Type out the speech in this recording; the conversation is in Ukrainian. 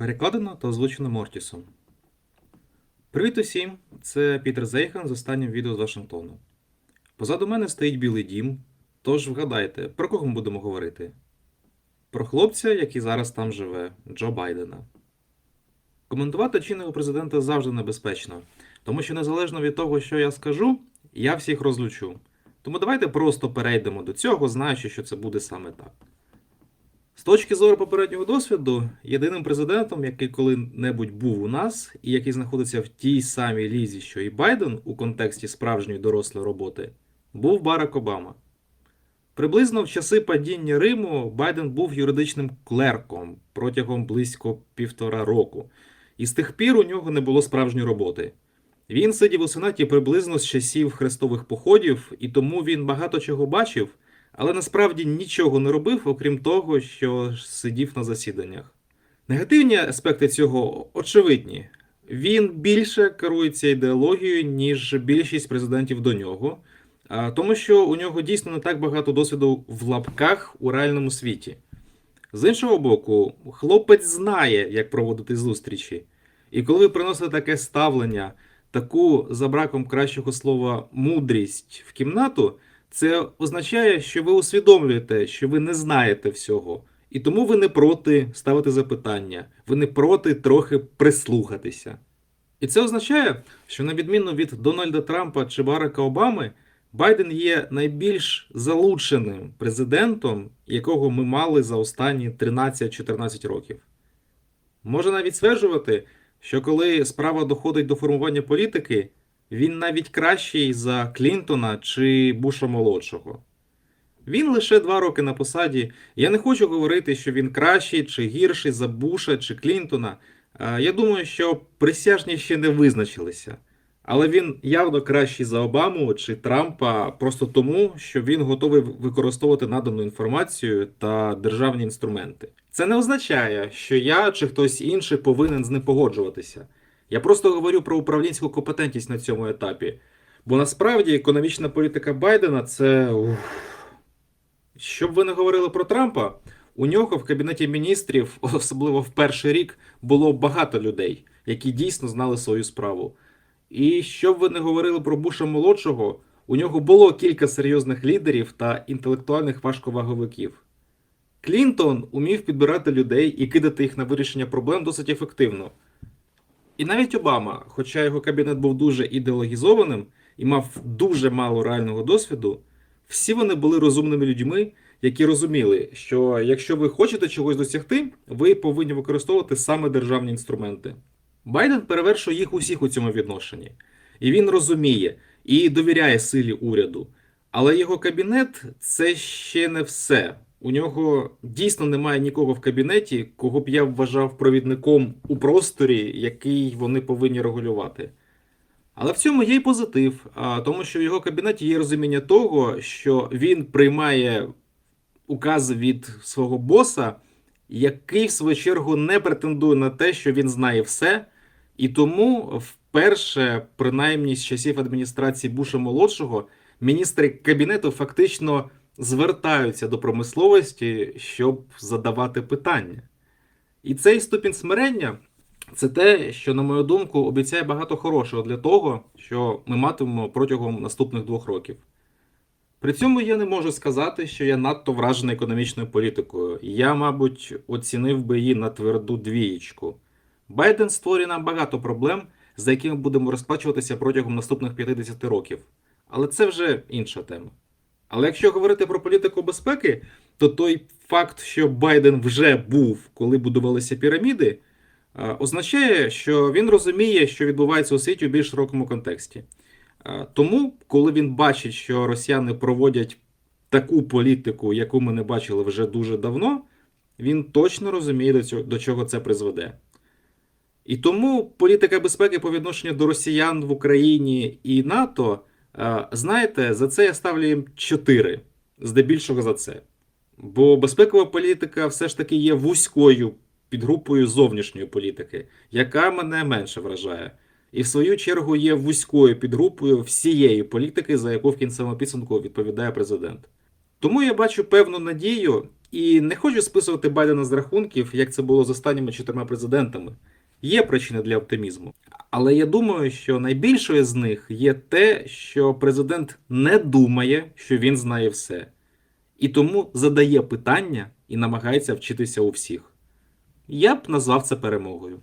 Перекладено та озвучено Мортісом. Привіт усім! Це Пітер Зейхан з останнім відео з Вашингтону. Позаду мене стоїть Білий Дім. Тож вгадайте, про кого ми будемо говорити? Про хлопця, який зараз там живе, Джо Байдена. Коментувати чинного президента завжди небезпечно, тому що незалежно від того, що я скажу, я всіх розлучу. Тому давайте просто перейдемо до цього, знаючи, що це буде саме так. З точки зору попереднього досвіду, єдиним президентом, який коли-небудь був у нас, і який знаходиться в тій самій лізі, що і Байден у контексті справжньої дорослої роботи, був Барак Обама. Приблизно в часи падіння Риму Байден був юридичним клерком протягом близько півтора року, і з тих пір у нього не було справжньої роботи. Він сидів у сенаті приблизно з часів хрестових походів, і тому він багато чого бачив, але насправді нічого не робив, окрім того, що сидів на засіданнях. Негативні аспекти цього очевидні. Він більше керується ідеологією, ніж більшість президентів до нього, тому що у нього дійсно не так багато досвіду в лапках у реальному світі. З іншого боку, хлопець знає, як проводити зустрічі. І коли ви приносите таке ставлення, таку, за браком кращого слова, мудрість в кімнату, це означає, що ви усвідомлюєте, що ви не знаєте всього. І тому ви не проти ставити запитання, ви не проти трохи прислухатися. І це означає, що на відміну від Дональда Трампа чи Барака Обами, Байден є найбільш залученим президентом, якого ми мали за останні 13-14 років. Можна навіть стверджувати, що коли справа доходить до формування політики, він навіть кращий за Клінтона чи Буша молодшого. Він лише два роки на посаді. Я не хочу говорити, що він кращий чи гірший за Буша чи Клінтона. Я думаю, що присяжні ще не визначилися. Але він явно кращий за Обаму чи Трампа просто тому, що він готовий використовувати надану інформацію та державні інструменти. Це не означає, що я чи хтось інший повинен з ним погоджуватися. Я просто говорю про управлінську компетентність на цьому етапі. Бо насправді економічна політика Байдена це. ух. Щоб ви не говорили про Трампа, у нього в кабінеті міністрів, особливо в перший рік, було багато людей, які дійсно знали свою справу. І щоб ви не говорили про Буша молодшого, у нього було кілька серйозних лідерів та інтелектуальних важковаговиків. Клінтон умів підбирати людей і кидати їх на вирішення проблем досить ефективно. І навіть Обама, хоча його кабінет був дуже ідеологізованим і мав дуже мало реального досвіду, всі вони були розумними людьми, які розуміли, що якщо ви хочете чогось досягти, ви повинні використовувати саме державні інструменти. Байден перевершує їх усіх у цьому відношенні. І він розуміє і довіряє силі уряду. Але його кабінет це ще не все. У нього дійсно немає нікого в кабінеті, кого б я вважав провідником у просторі, який вони повинні регулювати. Але в цьому є й позитив, тому що в його кабінеті є розуміння того, що він приймає укази від свого боса, який, в свою чергу, не претендує на те, що він знає все, і тому вперше, принаймні з часів адміністрації Буша молодшого, міністри кабінету фактично звертаються до промисловості, щоб задавати питання. І цей ступінь смирення це те, що, на мою думку, обіцяє багато хорошого для того, що ми матимемо протягом наступних двох років. При цьому я не можу сказати, що я надто вражений економічною політикою. Я, мабуть, оцінив би її на тверду двієчку. Байден створює нам багато проблем, за якими будемо розплачуватися протягом наступних 50 років. Але це вже інша тема. Але якщо говорити про політику безпеки, то той факт, що Байден вже був, коли будувалися піраміди, е, означає, що він розуміє, що відбувається у світі у більш широкому контексті. Е, Тому, коли він бачить, що росіяни проводять таку політику, яку ми не бачили вже дуже давно, він точно розуміє, до чого це призведе. І тому політика безпеки по відношенню до росіян в Україні і НАТО, знаєте, за це я ставлю їм 4, здебільшого за це. Бо безпекова політика все ж таки є вузькою підгрупою зовнішньої політики, яка мене менше вражає. І в свою чергу є вузькою підгрупою всієї політики, за яку в кінцевому підсумку відповідає президент. Тому я бачу певну надію І не хочу списувати Байдена з рахунків, як це було з останніми чотирма президентами. Є причини для оптимізму. Але я думаю, що найбільшою з них є те, що президент не думає, що він знає все, і тому задає питання і намагається вчитися у всіх. Я б назвав це перемогою.